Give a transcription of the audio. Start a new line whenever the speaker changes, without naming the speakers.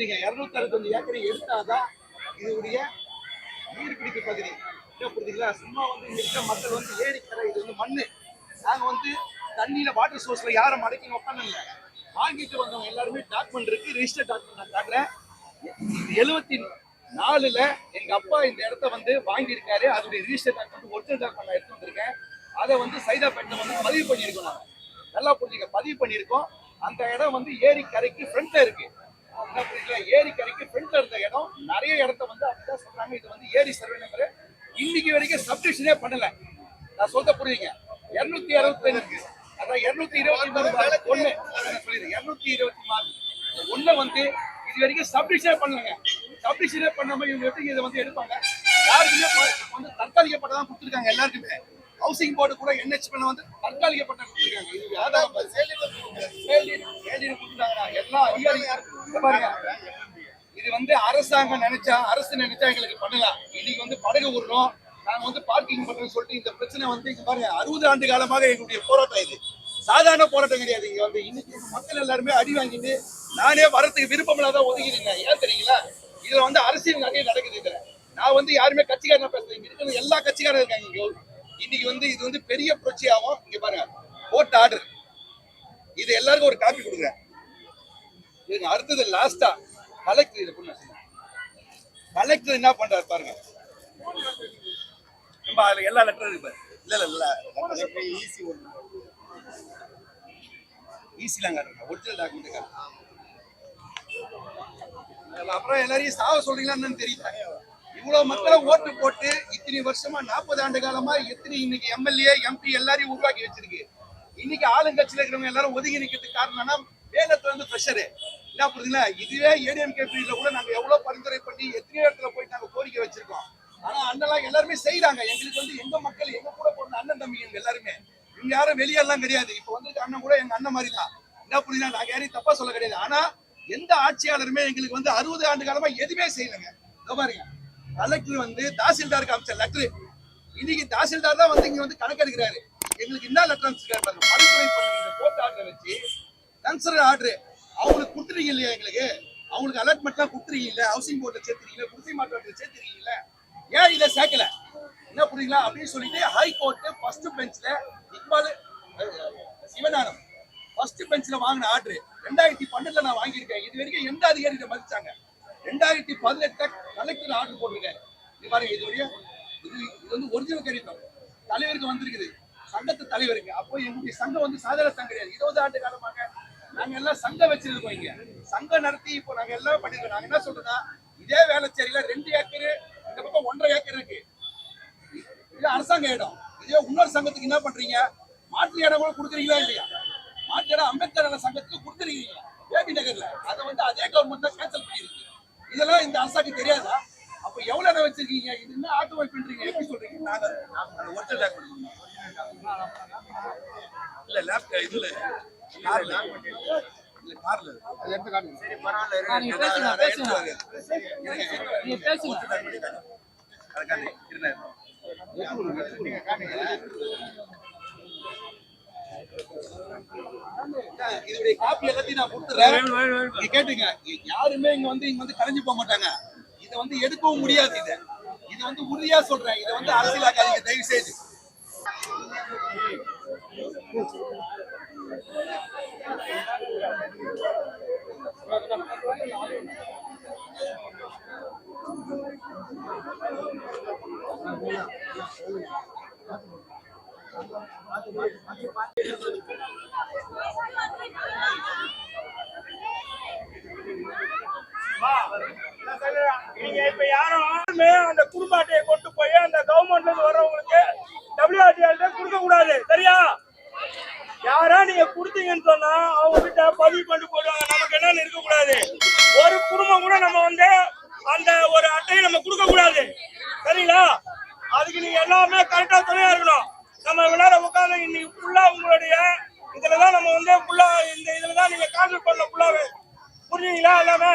நல்லா இருநூத்தி அறுபத்தஞ்சு ஏக்கரை எடுத்தாதான் இதனுடைய நீர்பிடிப்பு பகுதி. என்ன புரிஞ்சுங்களா சும்மா வந்து இருக்க மக்கள் வந்து ஏரிக்கரை இது வந்து மண்ணு. நாங்க வந்து தண்ணியில வாட்டர் சோர்ஸ்ல யாரும் மடக்கி உட்காந்து வாங்கிட்டு வந்தவங்க எல்லாருமே டாக்குமெண்ட் இருக்கு ரிஜிஸ்டர் டாக்குமெண்ட் நான் காட்டுறேன். எழுபத்தி நாலுல எங்க அப்பா இந்த இடத்த வந்து வாங்கியிருக்காரு. அதோடைய ரிஜிஸ்டர் டாக்குமெண்ட் ஒரிஜினல் டாக்குமெண்ட் நான் எடுத்து வந்திருக்கேன். அதை வந்து சைதாப்பேட்டில் வந்து பதிவு பண்ணியிருக்கோம் நாங்கள் நல்லா புரிஞ்சுக்க பதிவு பண்ணியிருக்கோம். அந்த இடம் வந்து ஏரி கரைக்கு ஃப்ரண்ட்ல இருக்கு. ஏரி கரைக்கு ஃப்ரண்ட்ல இருந்த இடம் நிறைய இடத்த வந்து அப்படிதான் சொல்றாங்க. இது வந்து ஏரி சர்வே நம்பர் இன்னைக்கு வரைக்கும் சப்டிஷனே பண்ணல. நான் சொல்ல புரியுங்க. இருநூத்தி அறுபத்தி இருக்கு அதான் இருநூத்தி இருபத்தி மூணு ஒண்ணு. சொல்லிடுறேன் இருநூத்தி இருபத்தி நாலு ஒண்ணு வந்து இது வரைக்கும் சப்டிஷனே பண்ணலங்க. சப்டிஷனே பண்ணாம இவங்க எப்படி இதை வந்து எடுப்பாங்க? யாருக்குமே வந்து தற்காலிகப்பட்டதான் கொடுத்துருக்காங்க எல்லாருக்குமே. ஹவுசிங் போர்டு கூட என்ஹெச் பண்ண வந்து தற்காலிக பட்டம் கொடுத்துருக்காங்க. இது எல்லா அதிகாரியும் பாருங்க இது வந்து அரசாங்கம் நினைச்சா அரசு நினைச்சா எங்களுக்கு பண்ணலாம். இன்னைக்கு வந்து படகு விடுறோம் நாங்க வந்து பார்க்கிங் பண்றோம்னு சொல்லிட்டு இந்த பிரச்சனை வந்து இங்க பாருங்க அறுபது ஆண்டு காலமாக எங்களுடைய போராட்டம் இது. சாதாரண போராட்டம் கிடையாது இங்க வந்து. இன்னைக்கு மக்கள் எல்லாருமே அடி வாங்கிட்டு நானே வரத்துக்கு விருப்பம் இல்லாத ஒதுங்கிடுங்க ஏன் தெரியுங்களா? இதுல வந்து அரசியல் நிறைய நடக்குது இதுல. நான் வந்து யாருமே கட்சிக்காரன் பேசுறேன் இங்க இருக்கிற எல்லா கட்சிக்காரரும் இருக்காங்க இங்க. இன்னைக்கு வந்து இது வந்து பெரிய புரட்சி ஆகும் இங்க பாருங்க கோர்ட் ஆர்டர் இது எல்லாருக்கும் ஒரு காப்பி கொடுக்குறேன். அடுத்தது லாஸ்டா கலெக்டர் இதை கொண்டு கலெக்டர் என்ன பண்றாரு பாருங்க. நம்ம அதுல எல்லா லெட்டரும் இருக்கு. இல்ல இல்ல இல்ல. ஈஸி ஒன்று ஈஸிலாம் காட்டுங்க ஒரிஜினல் டாக்குமெண்ட் காட்டுங்க அப்புறம் எல்லாரையும் சாவ சொல்றீங்களா என்னன்னு தெரியல. இவ்வளவு மக்களை ஓட்டு போட்டு இத்தனை வருஷமா நாற்பது ஆண்டு காலமா எத்தனை இன்னைக்கு எம்எல்ஏ எம்பி எல்லாரையும் உருவாக்கி வச்சிருக்கு. இன்னைக்கு ஆளுங்கட்சியில இருக்கிறவங்க எல்லாரும் ஒதுங்கி நிக்கிறதுக்கு காரணம்னா வேலத்துல இருந்து ப்ரெஷரு என்ன புரியுதுங்களா? இதுவே ஏடிஎம்கே பீரியட்ல கூட நாங்க எவ்வளவு பரிந்துரை பண்ணி எத்தனையோ இடத்துல போய் நாங்க கோரிக்கை வச்சிருக்கோம். ஆனா அண்ணெல்லாம் எல்லாருமே செய்யறாங்க எங்களுக்கு வந்து எங்க மக்கள் எங்க கூட போன அண்ணன் தம்பிங்க எல்லாருமே. இங்க யாரும் வெளியெல்லாம் கிடையாது. இப்ப வந்து அண்ணன் கூட எங்க அண்ணன் மாதிரி தான் என்ன புரியுதா நாங்க யாரையும் தப்பா சொல்ல கிடையாது. ஆனா எந்த ஆட்சியாளருமே எங்களுக்கு வந்து அறுபது ஆண்டு காலமா எதுவுமே செய்யலைங்க. பாருங்க. கலெக்டர் வந்து தாசில்தாருக்கு அமைச்ச லெட்டர். இன்னைக்கு தாசில்தார் தான் வந்து இங்க வந்து கணக்கெடுக்கிறாரு. எங்களுக்கு என்ன லெட்டர் அமைச்சிருக்காரு பாருங்க. இந்த கோர்ட் ஆர்டர் வச்சு கன்சர்ன் ஆர்டர் அவங்களுக்கு கொடுத்துருக்கீங்க இல்லையா எங்களுக்கு? அவங்களுக்கு அலாட்மெண்ட்லாம் கொடுத்துருக்கீங்கல்ல ஹவுசிங் போர்ட்ல சேர்த்துருக்கீங்க குடிசை மாற்றத்தில் சேர்த்துருக்கீங்கல்ல ஏன் இதை சேர்க்கல? என்ன புரியுங்களா அப்படின்னு சொல்லிட்டு ஹைகோர்ட் ஃபர்ஸ்ட் பெஞ்ச்ல இக்பால் அஹ், சிவஞானம் ஃபர்ஸ்ட் பெஞ்ச்ல வாங்கின ஆர்டர் ரெண்டாயிரத்தி பன்னெண்டுல நான் வாங்கியிருக்கேன். இது வரைக்கும் எந்த அதிகாரி இதை மதிச்சாங்க? ரெண்டாயிரத்தி பதினெட்டுல கலெக்டர் ஆர்டர் போட்டிருக்காரு. இது பாருங்க இது இது இது வந்து ஒரிஜினல் கடிதம். தலைவருக்கு வந்திருக்குது. சங்கத்து தலைவருக்கு. அப்போ எங்களுடைய சங்கம் வந்து சாதாரண சங்கம் கிடையாது. இருபது ஆண்டு காலமாக நாங்க எல்லாம் சங்கம் வச்சிருக்கோம் இங்க. சங்கம் நடத்தி இப்போ நாங்க எல்லாம் பண்ணிருக்கோம். நாங்க என்ன சொல்றோம்னா இதே வேலைச்சேரியில ரெண்டு ஏக்கர் இந்த பக்கம் ஒன்றரை ஏக்கர் இருக்கு. இது அரசாங்க இடம். இதே இன்னொரு சங்கத்துக்கு என்ன பண்றீங்க? மாற்று இடம் கூட கொடுக்குறீங்களா இல்லையா? மாற்று இடம் அம்பேத்கர் சங்கத்துக்கு கொடுத்துருக்கீங்க பேபி நகர்ல. அதை வந்து அதே கவர்மெண்ட் தான் கேன்சல் பண்ணிருக்கு இதெல்லாம் இந்த அரசாங்கம் தெரியாதா? அப்ப எவ்வளவு இடம் வச்சிருக்கீங்க? இது என்ன ஆக்குமை பண்றீங்க? எப்படி சொல்றீங்க? நாங்க அந்த ஒரிஜினல் டாக்குமெண்ட் இல்ல லேப்டாப் இதுல கார்ல இல்ல கார்ல சரி பரவாயில்ல
நீங்க பேசுங்க, பேசுங்க. நீங்க பேசுங்க.
அதுக்காண்டி இருந்தேன் இதோடைய காப்பி எல்லாத்தையும் நான் கொடுத்துறேன். கேட்டுங்க யாருமே இங்க வந்து இங்க வந்து கரைஞ்சு போக மாட்டாங்க. இதை வந்து எடுக்கவும் முடியாது இதை. இது வந்து உறுதியா சொல்றேன். இதை வந்து அரசியலாக்காதீங்க தயவு செய்து
நீங்க இப்ப யாரும் யாருமே அந்த குடும்ப அட்டையை கொண்டு போய் அந்த கவர்மெண்ட்ல இருந்து வர்றவங்களுக்கு டபிள்யூஆர்டிஎல் கொடுக்க கூடாது. சரியா? யாரா நீங்க கொடுத்தீங்கன்னு சொன்னா அவங்க கிட்ட பதிவு பண்ணி போடுவாங்க நமக்கு என்னன்னு இருக்க கூடாது. ஒரு குடும்பம் கூட நம்ம வந்து அந்த ஒரு அட்டையை நம்ம கொடுக்க கூடாது. சரிங்களா? அதுக்கு நீங்க எல்லாமே கரெக்டா துணையா இருக்கணும். நம்ம விளையாட உட்காந்து இன்னைக்கு ஃபுல்லா உங்களுடைய இதுலதான் நம்ம வந்து ஃபுல்லா இந்த இதுலதான் நீங்க கான்செப்ட் பண்ண ஃபுல்லாவே புரியுங்களா எல்லாமே?